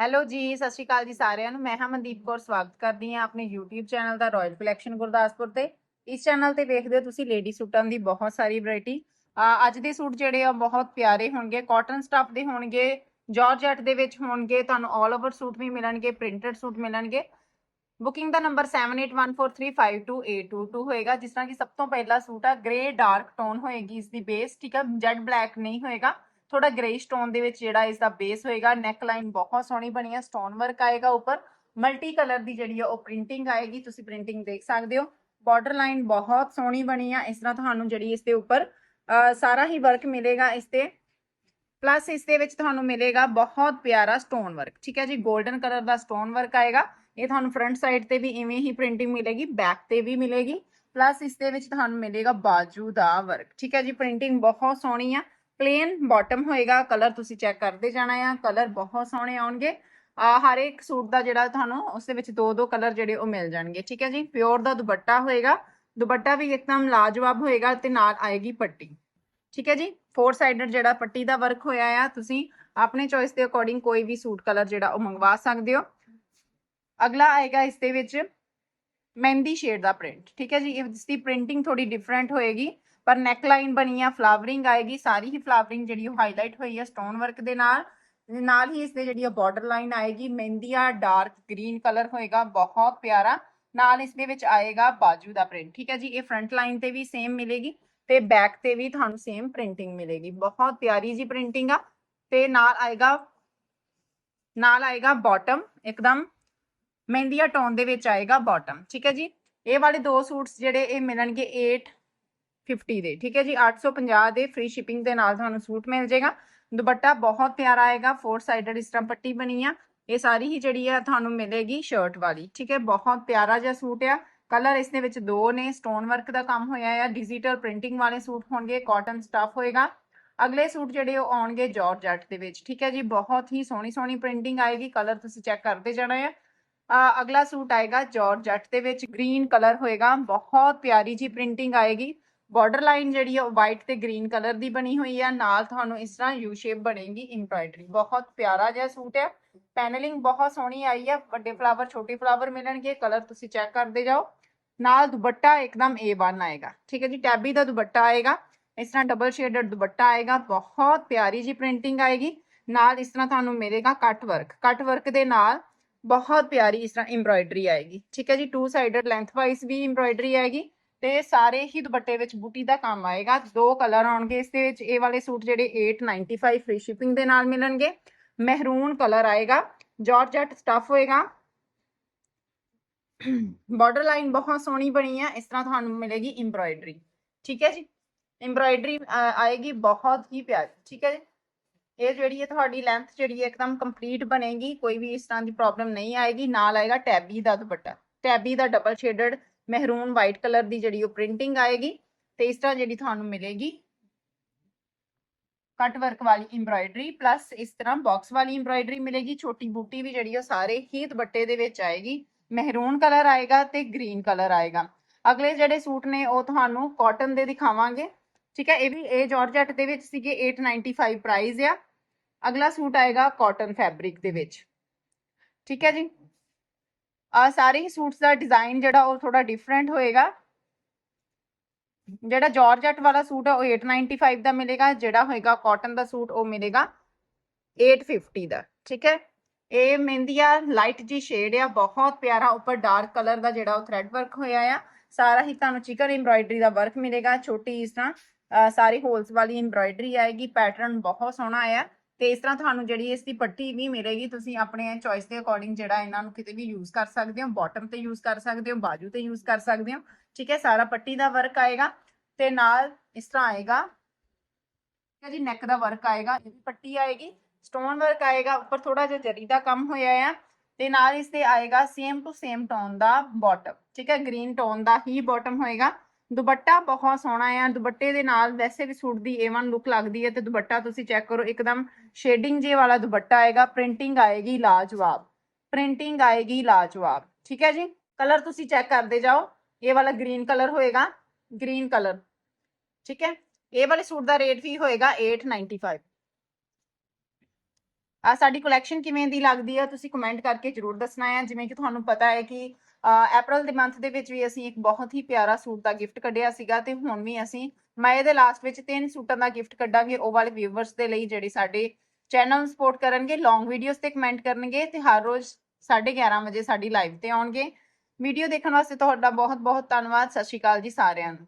Hello ਜੀ, ਸਤਿ ਸ਼੍ਰੀ ਅਕਾਲ ਜੀ ਸਾਰਿਆਂ ਨੂੰ। ਮੈਂ ਹਾਂ ਮਨਦੀਪ ਕੌਰ, ਸਵਾਗਤ ਕਰਦੀ ਹਾਂ ਆਪਣੇ YouTube ਚੈਨਲ ਦਾ ਰਾਇਲ ਕਲੈਕਸ਼ਨ ਗੁਰਦਾਸਪੁਰ ਤੇ। ਇਸ ਚੈਨਲ ਤੇ ਵੇਖਦੇ ਹੋ ਤੁਸੀਂ ਲੇਡੀ ਸੂਟਾਂ ਦੀ ਬਹੁਤ ਸਾਰੀ ਵੈਰਾਈਟੀ ਅੱਜ ਦੇ ਸੂਟ ਜਿਹੜੇ ਆ, ਬਹੁਤ ਪਿਆਰੇ ਹੋਣਗੇ। ਕਾਟਨ ਸਟਫ ਦੇ ਹੋਣਗੇ ਜਾਰਜਟ ਦੇ ਵਿੱਚ ਹੋਣਗੇ, ਤੁਹਾਨੂੰ 올 ਓਵਰ ਸੂਟ ਵੀ ਮਿਲਣਗੇ ਪ੍ਰਿੰਟਡ ਸੂਟ ਮਿਲਣਗੇ। ਬੁਕਿੰਗ ਦਾ ਨੰਬਰ 7814352822 ਹੋਏਗਾ। ਜਿਸ ਤਰ੍ਹਾਂ ਕਿ ਸਭ ਤੋਂ ਪਹਿਲਾ ਸੂਟ ਆ ਗ੍ਰੇ ਡਾਰਕ ਟੋਨ ਹੋਏਗੀ ਇਸ ਦੀ ਬੇਸ ਠੀਕ ਆ? ਜੈਡ ਬਲੈਕ ਨਹੀਂ ਹੋਏਗਾ। ਥੋੜਾ ਗ੍ਰੇਇਸ਼ ਟੋਨ ਦੇ ਵਿੱਚ ਜਿਹੜਾ ਇਸ ਦਾ ਬੇਸ ਹੋਏਗਾ ਨੈਕ ਲਾਈਨ ਬਹੁਤ ਸੋਹਣੀ ਬਣੀ ਹੈ ਸਟੋਨ ਵਰਕ ਆਏਗਾ ਉੱਪਰ। ਮਲਟੀ ਕਲਰ ਦੀ ਜਿਹੜੀ ਆ ਉਹ ਪ੍ਰਿੰਟਿੰਗ ਆਏਗੀ, ਤੁਸੀਂ ਪ੍ਰਿੰਟਿੰਗ ਦੇਖ ਸਕਦੇ ਹੋ। ਬਾਰਡਰ ਲਾਈਨ ਬਹੁਤ ਸੋਹਣੀ ਬਣੀ ਆ, ਇਸ ਤਰ੍ਹਾਂ ਤੁਹਾਨੂੰ ਜਿਹੜੀ ਇਸ ਦੇ ਉੱਪਰ ਸਾਰਾ ਹੀ ਵਰਕ ਮਿਲੇਗਾ ਇਸ ਤੇ। ਪਲੱਸ ਇਸ ਦੇ ਵਿੱਚ ਤੁਹਾਨੂੰ ਮਿਲੇਗਾ ਬਹੁਤ ਪਿਆਰਾ ਸਟੋਨ ਵਰਕ ਠੀਕ ਹੈ ਜੀ? 골ਡਨ ਕਲਰ ਦਾ ਸਟੋਨ ਵਰਕ ਆਏਗਾ। ਇਹ ਤੁਹਾਨੂੰ ਫਰੰਟ ਸਾਈਡ ਤੇ ਵੀ ਇਵੇਂ ਹੀ ਪ੍ਰਿੰਟਿੰਗ ਮਿਲੇਗੀ ਬੈਕ ਤੇ ਵੀ ਮਿਲੇਗੀ। ਪਲੱਸ ਇਸ ਦੇ ਵਿੱਚ ਤੁਹਾਨੂੰ ਮਿਲੇਗਾ ਬਾਜੂ ਦਾ ਵਰਕ ਠੀਕ ਹੈ ਜੀ? ਪ੍ਰਿੰਟਿੰਗ ਬਹੁਤ ਸੋਹਣੀ ਆ। ਪਲੇਨ ਬਾਟਮ ਹੋਏਗਾ ਕਲਰ ਤੁਸੀਂ ਚੈੱਕ ਕਰਦੇ ਜਾਣਾ ਆ ਕਲਰ ਬਹੁਤ ਸੋਹਣੇ ਆਉਣਗੇ। ਆ ਹਰ ਇੱਕ ਸੂਟ ਦਾ ਜਿਹੜਾ ਤੁਹਾਨੂੰ ਉਸ ਦੇ ਵਿੱਚ ਦੋ ਦੋ ਕਲਰ ਜਿਹੜੇ ਉਹ ਮਿਲ ਜਾਣਗੇ, ਠੀਕ ਹੈ ਜੀ? ਪਿਓਰ ਦਾ ਦੁਪੱਟਾ ਹੋਏਗਾ, ਦੁਪੱਟਾ ਵੀ ਇੱਕਦਮ ਲਾਜਵਾਬ ਹੋਏਗਾ ਤੇ ਨਾਲ ਆਏਗੀ ਪੱਟੀ, ਠੀਕ ਹੈ ਜੀ? ਫੋਰ ਸਾਈਡਡ ਜਿਹੜਾ ਪੱਟੀ ਦਾ ਵਰਕ ਹੋਇਆ ਆ, ਤੁਸੀਂ ਆਪਣੇ ਚੋਇਸ ਦੇ ਅਕੋਰਡਿੰਗ ਕੋਈ ਵੀ ਸੂਟ ਕਲਰ ਜਿਹੜਾ ਉਹ ਮੰਗਵਾ ਸਕਦੇ ਹੋ। ਅਗਲਾ ਆਏਗਾ ਇਸ ਦੇ ਵਿੱਚ ਮਹਿੰਦੀ ਸ਼ੇਡ ਦਾ ਪ੍ਰਿੰਟ ਠੀਕ ਹੈ ਜੀ? ਇਸ ਦੀ ਪ੍ਰਿੰਟਿੰਗ ਥੋੜੀ ਡਿਫਰੈਂਟ ਹੋਏਗੀ। ਪਰ ਨੈਕ ਲਾਈਨ ਬਣੀ ਆ ਫਲਾਵਰਿੰਗ ਆਏਗੀ, ਸਾਰੀ ਹੀ ਫਲਾਵਰਿੰਗ ਜਿਹੜੀ ਉਹ ਹਾਈਲਾਈਟ ਹੋਈ ਆ ਸਟੋਨ ਵਰਕ ਦੇ ਨਾਲ। ਨਾਲ ਹੀ ਇਸ ਦੇ ਜਿਹੜੀ ਆ ਬਾਰਡਰ ਲਾਈਨ ਆਏਗੀ, ਮਹਿੰਦੀ ਆ ਡਾਰਕ ਗ੍ਰੀਨ ਕਲਰ ਹੋਏਗਾ, ਬਹੁਤ ਪਿਆਰਾ। ਨਾਲ ਇਸ ਦੇ ਵਿੱਚ ਆਏਗਾ ਬਾਜੂ ਦਾ ਪ੍ਰਿੰਟ ਠੀਕ ਹੈ ਜੀ? ਇਹ ਫਰੰਟ ਲਾਈਨ ਤੇ ਵੀ ਸੇਮ ਮਿਲੇਗੀ ਤੇ ਬੈਕ ਤੇ ਵੀ ਤੁਹਾਨੂੰ ਸੇਮ ਪ੍ਰਿੰਟਿੰਗ ਮਿਲੇਗੀ। ਬਹੁਤ ਪਿਆਰੀ ਜੀ ਪ੍ਰਿੰਟਿੰਗ ਆ। ਤੇ ਨਾਲ ਆਏਗਾ ਨਾਲ ਆਏਗਾ ਬਾਟਮ ਇੱਕਦਮ ਮਹਿੰਦੀਆ ਟੋਨ ਦੇ ਵਿੱਚ ਆਏਗਾ ਬਾਟਮ ਠੀਕ ਹੈ ਜੀ? ਇਹ ਵਾਲੇ ਦੋ ਸੂਟਸ ਜਿਹੜੇ ਇਹ ਮਿਲਣਗੇ 850 ਦੇ, ਠੀਕ ਹੈ ਜੀ? 850 ਦੇ ਫ੍ਰੀ ਸ਼ਿਪਿੰਗ ਦੇ ਨਾਲ ਤੁਹਾਨੂੰ ਸੂਟ ਮਿਲ ਜਾਏਗਾ। ਦੁਪੱਟਾ ਬਹੁਤ ਪਿਆਰਾ ਆਏਗਾ ਫੋਰ ਸਾਈਡਡ ਇਸ ਤਰ੍ਹਾਂ ਪੱਟੀ ਬਣੀ ਆ। ਇਹ ਸਾਰੀ ਹੀ ਜਿਹੜੀ ਆ ਤੁਹਾਨੂੰ ਮਿਲੇਗੀ ਸ਼ਰਟ ਵਾਲੀ, ਠੀਕ ਹੈ? ਬਹੁਤ ਪਿਆਰਾ ਜਿਹਾ ਸੂਟ ਆ। ਕਲਰ ਇਸ ਦੇ ਵਿੱਚ ਦੋ ਨੇ ਸਟੋਨ ਵਰਕ ਦਾ ਕੰਮ ਹੋਇਆ ਆ। ਡਿਜੀਟਲ ਪ੍ਰਿੰਟਿੰਗ ਵਾਲੇ ਸੂਟ ਹੋਣਗੇ ਕਾਟਨ ਸਟਫ ਹੋਏਗਾ। ਅਗਲੇ ਸੂਟ ਜਿਹੜੇ ਉਹ ਆਉਣਗੇ ਜਾਰਜਟ ਦੇ ਵਿੱਚ, ਠੀਕ ਹੈ ਜੀ? ਬਹੁਤ ਹੀ ਸੋਹਣੀ ਸੋਹਣੀ ਪ੍ਰਿੰਟਿੰਗ ਆਏਗੀ ਕਲਰ ਤੁਸੀਂ ਚੈੱਕ ਕਰਦੇ ਜਾਣਾ ਆ। ਅਗਲਾ ਸੂਟ ਆਏਗਾ ਜਾਰਜਟ ਦੇ ਵਿੱਚ ਗ੍ਰੀਨ ਕਲਰ ਹੋਏਗਾ। ਬਹੁਤ ਪਿਆਰੀ ਜੀ ਪ੍ਰਿੰਟਿੰਗ ਆਏਗੀ। ਬਾਰਡਰ ਲਾਈਨ ਜਿਹੜੀ ਹੈ ਉਹ ਵਾਈਟ ਤੇ ਗ੍ਰੀਨ ਕਲਰ ਦੀ ਬਣੀ ਹੋਈ ਹੈ ਨਾਲ ਤੁਹਾਨੂੰ ਇਸ ਤਰ੍ਹਾਂ ਯੂ ਸ਼ੇਪ ਬਣੇਗੀ ਐਮਬ੍ਰਾਇਡਰੀ ਬਹੁਤ ਪਿਆਰਾ ਜਿਹਾ ਸੂਟ ਹੈ ਪੈਨਲਿੰਗ ਬਹੁਤ ਸੋਹਣੀ ਆਈ ਹੈ ਵੱਡੇ ਫਲਾਵਰ ਛੋਟੇ ਫਲਾਵਰ ਮਿਲਣਗੇ। ਕਲਰ ਤੁਸੀਂ ਚੈੱਕ ਕਰਦੇ ਜਾਓ। ਨਾਲ ਦੁਪੱਟਾ ਇੱਕਦਮ A1 ਆਏਗਾ। ਠੀਕ ਹੈ ਜੀ? ਟੈਬੀ ਦਾ ਦੁਪੱਟਾ ਆਏਗਾ। ਇਸ ਤਰ੍ਹਾਂ ਡਬਲ ਸ਼ੇਡਡ ਦੁਪੱਟਾ ਆਏਗਾ। ਬਹੁਤ ਪਿਆਰੀ ਜੀ ਪ੍ਰਿੰਟਿੰਗ ਆਏਗੀ। ਨਾਲ ਇਸ ਤਰ੍ਹਾਂ ਤੁਹਾਨੂੰ ਮਿਲੇਗਾ ਕੱਟ ਵਰਕ ਕੱਟ ਵਰਕ ਦੇ ਨਾਲ ਬਹੁਤ ਪਿਆਰੀ ਇਸ ਤਰ੍ਹਾਂ ਐਮਬ੍ਰਾਇਡਰੀ ਆਏਗੀ। ਠੀਕ ਹੈ ਜੀ? ਟੂ ਸਾਈਡਡ ਲੈਂਥ ਵਾਈਜ਼ ਵੀ ਐਮਬ੍ਰਾਇਡਰੀ ਆਏਗੀ। ਤੇ ਸਾਰੇ ਹੀ ਦੁਪੱਟੇ ਵਿੱਚ ਬੂਟੀ ਦਾ ਕੰਮ ਆਏਗਾ। ਦੋ ਕਲਰ ਆਉਣਗੇ ਇਸ ਦੇ ਵਿੱਚ। ਇਹ ਵਾਲੇ ਸੂਟ ਜਿਹੜੇ 895 ਫ੍ਰੀ ਸ਼ਿਪਿੰਗ ਦੇ ਨਾਲ ਮਿਲਣਗੇ। ਮਹਿਰੂਨ ਕਲਰ ਆਏਗਾ। ਜਾਰਜਟ ਸਟਫ ਹੋਏਗਾ। ਬਾਰਡਰ ਲਾਈਨ ਬਹੁਤ ਸੋਹਣੀ ਬਣੀ ਹੈ ਇਸ ਤਰ੍ਹਾਂ ਤੁਹਾਨੂੰ ਮਿਲੇਗੀ ਐਮਬ੍ਰਾਇਡਰੀ ਠੀਕ ਹੈ ਜੀ? ਐਮਬ੍ਰਾਇਡਰੀ ਆਏਗੀ ਬਹੁਤ ਹੀ ਪਿਆਰੀ। ਠੀਕ ਹੈ ਜੀ? ਇਹ ਜਿਹੜੀ ਹੈ ਤੁਹਾਡੀ ਲੈਂਥ ਜਿਹੜੀ ਹੈ ਇੱਕਦਮ ਕੰਪਲੀਟ ਬਣੇਗੀ। ਕੋਈ ਵੀ ਇਸ ਤਰ੍ਹਾਂ ਦੀ ਪ੍ਰੋਬਲਮ ਨਹੀਂ ਆਏਗੀ। ਨਾਲ ਆਏਗਾ ਟੈਬੀ ਦਾ ਦੁਪੱਟਾ। ਟੈਬੀ ਦਾ double shaded maroon white colour ਦੀ ਜਿਹੜੀ ਉਹ ਪ੍ਰਿੰਟਿੰਗ ਆਏਗੀ ਤੇ ਇਸ ਤਰ੍ਹਾਂ ਜਿਹੜੀ ਤੁਹਾਨੂੰ ਮਿਲੇਗੀ ਕੱਟ ਵਰਕ ਵਾਲੀ ਐਮਬ੍ਰਾਇਡਰੀ ਪਲੱਸ ਇਸ ਤਰ੍ਹਾਂ ਬਾਕਸ ਵਾਲੀ ਐਮਬ੍ਰਾਇਡਰੀ ਮਿਲੇਗੀ, ਛੋਟੀ ਬੂਟੀ ਵੀ ਜਿਹੜੀ ਉਹ ਸਾਰੇ ਹੀ ਦੁਪੱਟੇ ਦੇ ਵਿੱਚ ਆਏਗੀ, ਮਹਿਰੂਨ ਕਲਰ ਆਏਗਾ ਤੇ ਗ੍ਰੀਨ ਕਲਰ ਆਏਗਾ। ਅਗਲੇ ਜਿਹੜੇ ਸੂਟ ਨੇ ਉਹ ਤੁਹਾਨੂੰ ਕਾਟਨ ਦੇ ਦਿਖਾਵਾਂਗੇ, ਠੀਕ ਹੈ, ਇਹ ਵੀ ਇਹ ਜਾਰਜਟ ਦੇ ਵਿੱਚ ਸੀਗੇ 895 ਪ੍ਰਾਈਸ ਆ। ਅਗਲਾ ਸੂਟ ਆਏਗਾ ਕਾਟਨ ਫੈਬਰਿਕ ਦੇ ਵਿੱਚ, ਠੀਕ ਹੈ ਜੀ? ਸਾਰੇ ਹੀ ਸੂਟਸ ਦਾ ਡਿਜ਼ਾਈਨ ਜਿਹੜਾ ਉਹ ਥੋੜਾ ਡਿਫਰੈਂਟ ਹੋਏਗਾ ਜਿਹੜਾ ਜਾਰਜਟ ਵਾਲਾ ਸੂਟ ਹੈ ਉਹ 895 ਦਾ ਮਿਲੇਗਾ ਜਿਹੜਾ ਹੋਏਗਾ ਕਾਟਨ ਦਾ ਸੂਟ ਉਹ ਮਿਲੇਗਾ 850 ਦਾ ਠੀਕ ਹੈ ਇਹ ਮਹਿੰਦੀਆ ਲਾਈਟ ਜੀ ਸ਼ੇਡ ਆ ਬਹੁਤ ਪਿਆਰਾ ਉੱਪਰ ਡਾਰਕ ਕਲਰ ਦਾ ਜਿਹੜਾ ਉਹ ਥ੍ਰੈਡ ਵਰਕ ਹੋਇਆ ਆ ਸਾਰਾ ਹੀ ਤੁਹਾਨੂੰ ਚਿਕਨ ਐਮਬ੍ਰਾਇਡਰੀ ਦਾ ਵਰਕ ਮਿਲੇਗਾ ਛੋਟੀ ਇਸ ਤਰ੍ਹਾਂ ਅਹ ਸਾਰੀ ਹੋਲਸ ਵਾਲੀ ਐਮਬ੍ਰਾਇਡਰੀ ਆਏਗੀ ਪੈਟਰਨ ਬਹੁਤ ਸੋਹਣਾ ਆਇਆ ਤੇ ਇਸ ਤਰ੍ਹਾਂ ਤੁਹਾਨੂੰ ਜਿਹੜੀ ਇਸ ਦੀ ਪੱਟੀ ਵੀ ਮਿਲੇਗੀ, ਤੁਸੀਂ ਆਪਣੇ ਚੋਇਸ ਦੇ ਅਕੋਰਡਿੰਗ ਜਿਹੜਾ ਇਹਨਾਂ ਨੂੰ ਕਿਤੇ ਵੀ ਯੂਜ਼ ਕਰ ਸਕਦੇ ਹੋ ਬਾਟਮ ਤੇ ਯੂਜ਼ ਕਰ ਸਕਦੇ ਹੋ, ਬਾਜੂ ਤੇ ਯੂਜ਼ ਕਰ ਸਕਦੇ ਹੋ, ਠੀਕ ਹੈ, ਸਾਰਾ ਪੱਟੀ ਦਾ ਵਰਕ ਆਏਗਾ ਤੇ ਨਾਲ ਇਸ ਤਰ੍ਹਾਂ ਆਏਗਾ, ਠੀਕ ਹੈ ਜੀ ਨੈਕ ਦਾ ਵਰਕ ਆਏਗਾ, ਇਹ ਵੀ ਪੱਟੀ ਆਏਗੀ ਸਟੋਨ ਵਰਕ ਆਏਗਾ, ਉੱਪਰ ਥੋੜਾ ਜਿਹਾ ਜਰੀ ਦਾ ਕੰਮ ਹੋਇਆ ਆ, ਤੇ ਨਾਲ ਇਸ ਤੇ ਆਏਗਾ ਸੇਮ ਟੂ ਸੇਮ ਟੋਨ ਦਾ ਬਾਟਮ ਠੀਕ ਹੈ ਗ੍ਰੀਨ ਟੋਨ ਦਾ ਹੀ ਬਾਟਮ ਹੋਏਗਾ ਦੁਪੱਟਾ ਬਹੁਤ ਸੋਹਣਾ ਆ, ਦੁਪੱਟੇ ਦੇ ਨਾਲ ਵੈਸੇ ਵੀ ਸੂਟ ਦੀ A1 ਲੁੱਕ ਲੱਗਦੀ ਹੈ ਤੇ ਦੁਪੱਟਾ ਤੁਸੀਂ ਚੈੱਕ ਕਰੋ, ਇੱਕਦਮ ਸ਼ੇਡਿੰਗ ਜੇ ਵਾਲਾ ਦੁਪੱਟਾ ਆਏਗਾ ਪ੍ਰਿੰਟਿੰਗ ਆਏਗੀ ਲਾਜਵਾਬ ਪ੍ਰਿੰਟਿੰਗ ਆਏਗੀ ਲਾਜਵਾਬ, ਠੀਕ ਹੈ ਜੀ? ਕਲਰ ਤੁਸੀਂ ਚੈੱਕ ਕਰਦੇ ਜਾਓ, ਇਹ ਵਾਲਾ ਗ੍ਰੀਨ ਕਲਰ ਹੋਏਗਾ ਗ੍ਰੀਨ ਕਲਰ ਠੀਕ ਹੈ? ਇਹ ਵਾਲੇ ਸੂਟ ਦਾ ਰੇਟ ਵੀ ਹੋਏਗਾ 895 ਆ ਸਾਡੀ ਕਲੈਕਸ਼ਨ ਕਿਵੇਂ ਦੀ ਲੱਗਦੀ ਹੈ ਤੁਸੀਂ ਕਮੈਂਟ ਕਰਕੇ ਜਰੂਰ ਦੱਸਣਾ ਹੈ ਜਿਵੇਂ ਕਿ ਤੁਹਾਨੂੰ ਪਤਾ ਹੈ ਕਿ ਅਪ੍ਰੈਲ ਦੇ ਮੰਥ ਦੇ ਵਿੱਚ ਵੀ ਅਸੀਂ ਇੱਕ ਬਹੁਤ ਹੀ ਪਿਆਰਾ ਸੂਟ ਦਾ ਗਿਫਟ ਕੱਢਿਆ ਸੀਗਾ ਤੇ ਹੁਣ ਵੀ ਅਸੀਂ ਮਈ ਦੇ ਲਾਸਟ ਵਿੱਚ ਤਿੰਨ ਸੂਟਾਂ ਦਾ ਗਿਫਟ ਕੱਢਾਂਗੇ। ਉਹ ਵਾਲੇ ਵਿਊਵਰਸ ਦੇ ਲਈ ਜਿਹੜੇ ਸਾਡੇ ਚੈਨਲ ਨੂੰ ਸਪੋਰਟ ਕਰਨਗੇ ਲੌਂਗ ਵੀਡੀਓਜ਼ ਤੇ ਕਮੈਂਟ ਕਰਨਗੇ ਤੇ ਹਰ ਰੋਜ਼ 11:30 ਵਜੇ ਸਾਡੀ ਲਾਈਵ ਤੇ ਆਉਣਗੇ। ਵੀਡੀਓ ਦੇਖਣ ਵਾਸਤੇ ਤੁਹਾਡਾ ਬਹੁਤ ਬਹੁਤ ਧੰਨਵਾਦ। ਸਤਿ ਸ਼੍ਰੀ ਅਕਾਲ ਜੀ ਸਾਰਿਆਂ ਨੂੰ।